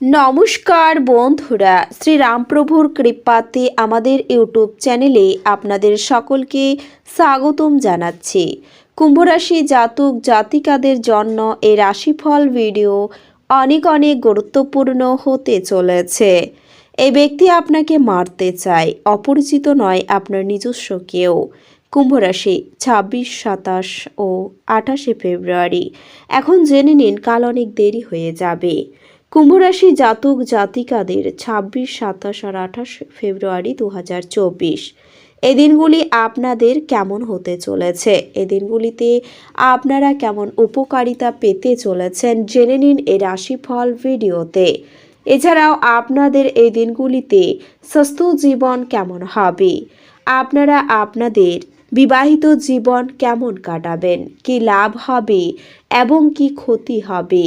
নমস্কার বন্ধুরা, শ্রীরামপ্রভুর কৃপাতে আমাদের ইউটিউব চ্যানেলে আপনাদের সকলকে স্বাগতম জানাচ্ছি। কুম্ভরাশি জাতক জাতিকাদের জন্য এই রাশিফল ভিডিও অনেক অনেক গুরুত্বপূর্ণ হতে চলেছে। এই ব্যক্তি আপনাকে মারতে চায়, অপরিচিত নয় আপনার নিজস্ব কেউ। কুম্ভরাশি ছাব্বিশ, সাতাশ ও আঠাশে ফেব্রুয়ারি। এখন জেনে নিন কাল অনেক দেরি হয়ে যাবে। কুম্ভরাশি জাতক জাতিকাদের ছাব্বিশ, সাতাশ আর আঠাশ ফেব্রুয়ারি দু এই দিনগুলি আপনাদের কেমন হতে চলেছে? এই দিনগুলিতে আপনারা কেমন উপকারিতা পেতে চলেছেন জেনে নিন এই রাশিফল ভিডিওতে। এছাড়াও আপনাদের এই দিনগুলিতে স্বাস্থ্য জীবন কেমন হবে? আপনারা আপনাদের বিবাহিত জীবন কেমন কাটাবেন? কি লাভ হবে এবং কি ক্ষতি হবে?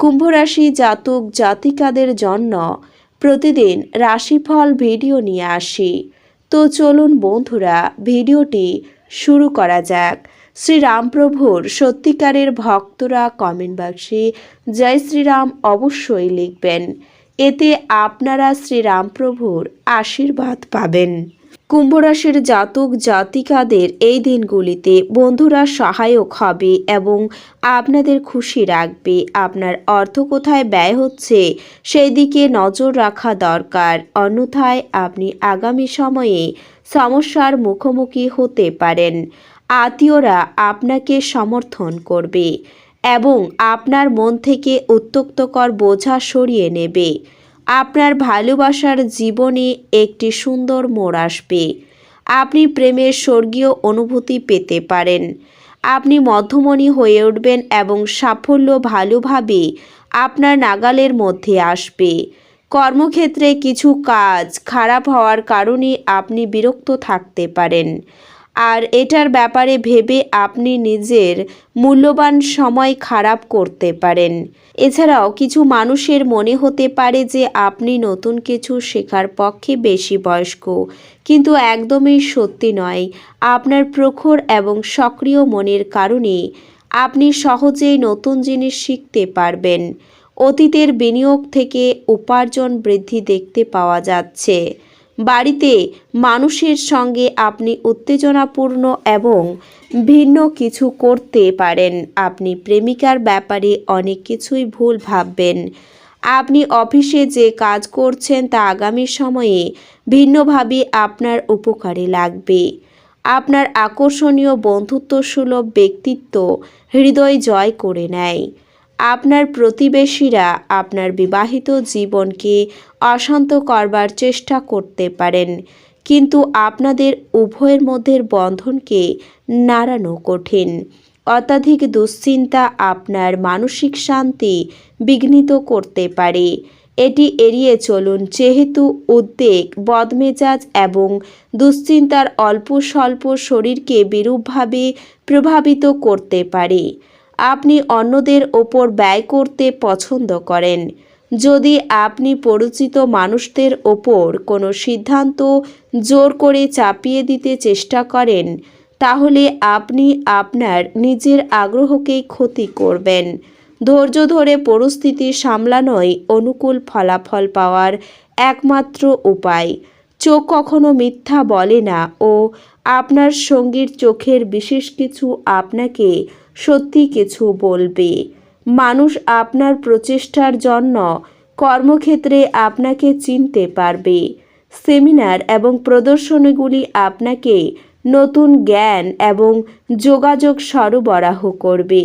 কুম্ভরাশি জাতক জাতিকাদের জন্য প্রতিদিন রাশিফল ভিডিও নিয়ে আসি। তো চলুন বন্ধুরা, ভিডিওটি শুরু করা যাক। শ্রীরামপ্রভুর সত্যিকারের ভক্তরা কমেন্ট বাক্সে জয় শ্রীরাম অবশ্যই লিখবেন। এতে আপনারা শ্রীরামপ্রভুর আশীর্বাদ পাবেন। কুম্ভরাশির জাতক জাতিকাদের এই দিনগুলিতে বন্ধুরা সহায়ক হবে এবং আপনাদের খুশি রাখবে। আপনার অর্থ কোথায় ব্যয় হচ্ছে সেই দিকে নজর রাখা দরকার। অন্যথায় আপনি আগামী সময়ে সমস্যার মুখোমুখি হতে পারেন। আত্মীয়রা আপনাকে সমর্থন করবে এবং আপনার মন থেকে উত্তক্তকর বোঝা সরিয়ে নেবে। আপনার ভালোবাসার জীবনে একটি সুন্দর মোড় আসবে। আপনি প্রেমের স্বর্গীয় অনুভূতি পেতে পারেন। আপনি মধ্যমণি হয়ে উঠবেন এবং সাফল্য ভালোভাবে আপনার নাগালের মধ্যে আসবে। কর্মক্ষেত্রে কিছু কাজ খারাপ হওয়ার কারণে আপনি বিরক্ত থাকতে পারেন। আর এটার ব্যাপারে ভেবে আপনি নিজের মূল্যবান সময় খারাপ করতে পারেন। এছাড়াও কিছু মানুষের মনে হতে পারে যে আপনি নতুন কিছু শেখার পক্ষে বেশি বয়স্ক, কিন্তু একদমই সত্যি নয়। আপনার প্রখর এবং সক্রিয় মনের কারণে আপনি সহজেই নতুন জিনিস শিখতে পারবেন। অতীতের বিনিয়োগ থেকে উপার্জন বৃদ্ধি দেখতে পাওয়া যাচ্ছে। বাড়িতে মানুষের সঙ্গে আপনি উত্তেজনাপূর্ণ এবং ভিন্ন কিছু করতে পারেন। আপনি প্রেমিকার ব্যাপারে অনেক কিছুই ভুল ভাববেন। আপনি অফিসে যে কাজ করছেন তা আগামী সময়ে ভিন্নভাবে আপনার উপকারে লাগবে। আপনার আকর্ষণীয় বন্ধুত্বসুলভ ব্যক্তিত্ব হৃদয় জয় করে নেয়। আপনার প্রতিবেশীরা আপনার বিবাহিত জীবনকে অশান্ত করবার চেষ্টা করতে পারেন। কিন্তু আপনাদের উভয়ের মধ্যে বন্ধনকে নাড়ানো কঠিন। অত্যাধিক দুশ্চিন্তা আপনার মানসিক শান্তি বিঘ্নিত করতে পারে। এটি এড়িয়ে চলুন, যেহেতু উদ্বেগ, বদমেজাজ এবং দুশ্চিন্তার অল্প স্বল্প শরীরকে বিরূপভাবে প্রভাবিত করতে পারে। আপনি অন্যদের ওপর ব্যয় করতে পছন্দ করেন। যদি আপনি পরিচিত মানুষদের ওপর কোনো সিদ্ধান্ত জোর করে চাপিয়ে দিতে চেষ্টা করেন, তাহলে আপনি আপনার নিজের আগ্রহকেই ক্ষতি করবেন। ধৈর্য ধরে পরিস্থিতি সামলানোই অনুকূল ফলাফল পাওয়ার একমাত্র উপায়। চোখ কখনো মিথ্যা বলে না ও আপনার সঙ্গীর চোখের বিশেষ কিছু আপনাকে সত্যি কিছু বলবে। মানুষ আপনার প্রচেষ্টার জন্য কর্মক্ষেত্রে আপনাকে চিনতে পারবে। সেমিনার এবং প্রদর্শনীগুলি আপনাকে নতুন জ্ঞান এবং যোগাযোগ সরবরাহ করবে।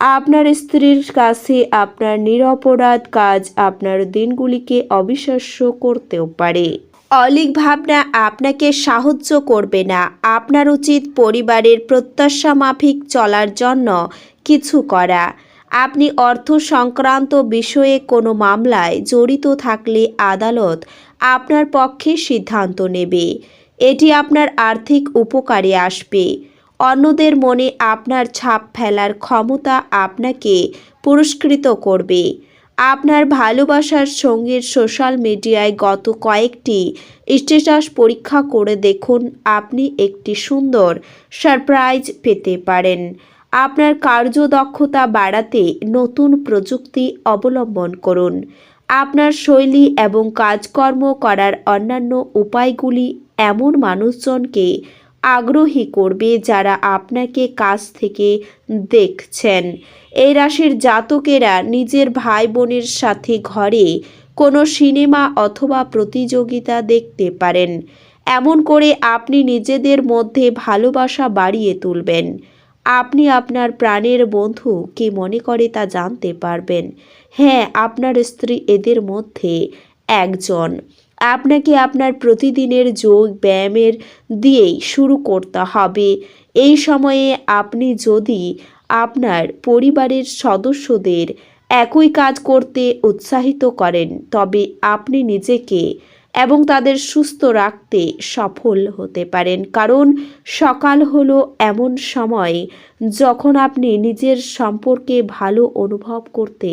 আপনার স্ত্রীর কাছে আপনার নিরপরাধ কাজ আপনার দিনগুলিকে অবিশ্বাস্য করতেও পারে। অলিক ভাবনা আপনাকে সাহায্য করবে না। আপনার উচিত পরিবারের প্রত্যাশা মাফিক চলার জন্য কিছু করা। আপনি অর্থ সংক্রান্ত বিষয়ে কোনো মামলায় জড়িত থাকলে আদালত আপনার পক্ষে সিদ্ধান্ত নেবে। এটি আপনার আর্থিক উপকারে আসবে। অন্যদের মনে আপনার ছাপ ফেলার ক্ষমতা আপনাকে পুরস্কৃত করবে। আপনার ভালোবাসার সঙ্গীর সোশ্যাল মিডিয়ায় গত কয়েকটি স্ট্যাটাস পরীক্ষা করে দেখুন, আপনি একটি সুন্দর সারপ্রাইজ পেতে পারেন। আপনার কার্যদক্ষতা বাড়াতে নতুন প্রযুক্তি অবলম্বন করুন। আপনার শৈলী এবং কাজকর্ম করার অন্যান্য উপায়গুলি এমন মানুষজনকে আগ্রহী করবে যারা আপনাকে কাছ থেকে দেখছেন। এই রাশির জাতকেরা নিজের ভাই বোনের সাথে ঘরে কোনো সিনেমা অথবা প্রতিযোগিতা দেখতে পারেন। এমন করে আপনি নিজেদের মধ্যে ভালোবাসা বাড়িয়ে তুলবেন। আপনি আপনার প্রাণের বন্ধু কি মনে করে তা জানতে পারবেন। হ্যাঁ আপনার স্ত্রী এদের মধ্যে একজন। আপনাকে আপনার প্রতিদিনের যোগ ব্যায়ামের দিয়েই শুরু করতে হবে। এই সময়ে আপনি যদি আপনার পরিবারের সদস্যদের একই কাজ করতে উৎসাহিত করেন, তবে আপনি নিজেকে এবং তাদের সুস্থ রাখতে সফল হতে পারেন। কারণ সকাল হলো এমন সময় যখন আপনি নিজের সম্পর্কে ভালো অনুভব করতে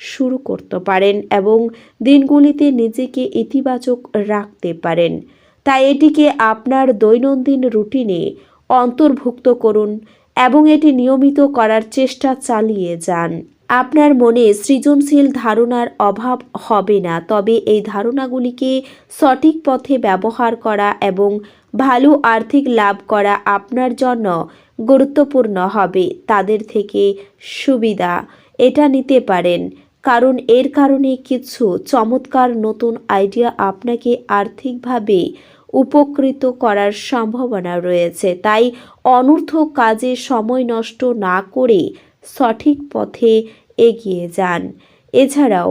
শুরু করতে পারেন এবং দিনগুলিতে নিজেকে ইতিবাচক রাখতে পারেন। তাই এটিকে আপনার দৈনন্দিন রুটিনে অন্তর্ভুক্ত করুন এবং এটি নিয়মিত করার চেষ্টা চালিয়ে যান। আপনার মনে সৃজনশীল ধারণার অভাব হবে না, তবে এই ধারণাগুলিকে সঠিক পথে ব্যবহার করা এবং ভালো আর্থিক লাভ করা আপনার জন্য গুরুত্বপূর্ণ হবে, তাদের থেকে সুবিধা এটা নিতে পারেন। কারণ এর কারণে কিছু চমৎকার নতুন আইডিয়া আপনাকে আর্থিকভাবে উপকৃত করার সম্ভাবনা রয়েছে। তাই অনর্থক কাজে সময় নষ্ট না করে সঠিক পথে এগিয়ে যান। এছাড়াও,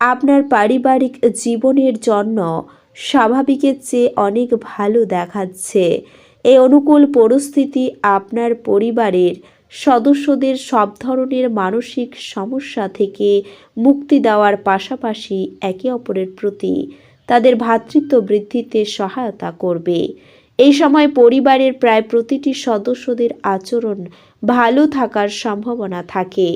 আপনার পারিবারিক জীবনের জন্য স্বাভাবিকের চেয়ে অনেক ভালো দেখাচ্ছে। এই অনুকূল পরিস্থিতি আপনার পরিবারের সদস্যদের সব ধরনের মানসিক সমস্যা থেকে মুক্তি দেওয়ার পাশাপাশি একে অপরের প্রতি তাদের ভ্রাতৃত্ব বৃদ্ধিতে সহায়তা করবে। এই সময় পরিবারের প্রায় প্রতিটি সদস্যদের আচরণ ভালো থাকার সম্ভাবনা থাকে।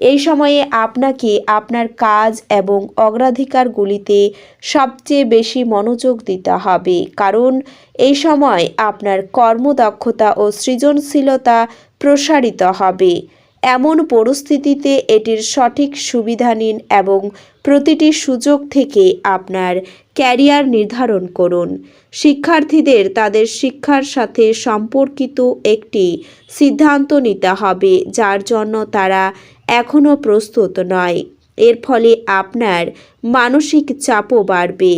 এই সময়ে আপনাকে আপনার কাজ এবং অগ্রাধিকারগুলিতে সবচেয়ে বেশি মনোযোগ দিতে হবে। কারণ এই সময় আপনার কর্মদক্ষতা ও সৃজনশীলতা প্রসারিত হবে। এমন পরিস্থিতিতে এটির সঠিক সুবিধা নিন এবং প্রতিটি সুযোগ থেকে আপনার ক্যারিয়ার নির্ধারণ করুন। শিক্ষার্থীদের তাদের শিক্ষার সাথে সম্পর্কিত একটি সিদ্ধান্ত নিতে হবে, যার জন্য তারা এখনও প্রস্তুত নয়। এর ফলে আপনার মানসিক চাপও বাড়বে।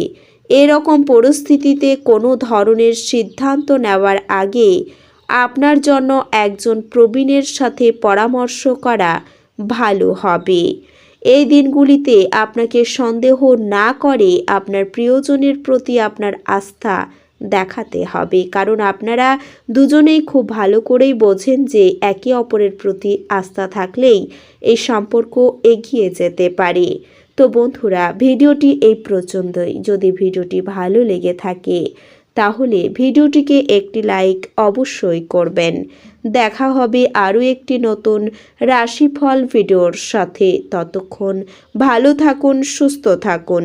এরকম পরিস্থিতিতে কোনো ধরনের সিদ্ধান্ত নেওয়ার আগে আপনার জন্য একজন প্রবীণের সাথে পরামর্শ করা ভালো হবে। এই দিনগুলিতে আপনাকে সন্দেহ না করে আপনার প্রিয়জনের প্রতি আপনার আস্থা দেখাতে হবে। কারণ আপনারা দুজনেই খুব ভালো করেই বোঝেন যে একে অপরের প্রতি আস্থা থাকলেই এই সম্পর্ক এগিয়ে যেতে পারে। তো বন্ধুরা, ভিডিওটি এই প্রচণ্ডই যদি ভিডিওটি ভালো লেগে থাকে, তাহলে ভিডিওটিকে একটি লাইক অবশ্যই করবেন। দেখা হবে আরও একটি নতুন রাশিফল ভিডিওর সাথে। ততক্ষণ ভালো থাকুন, সুস্থ থাকুন।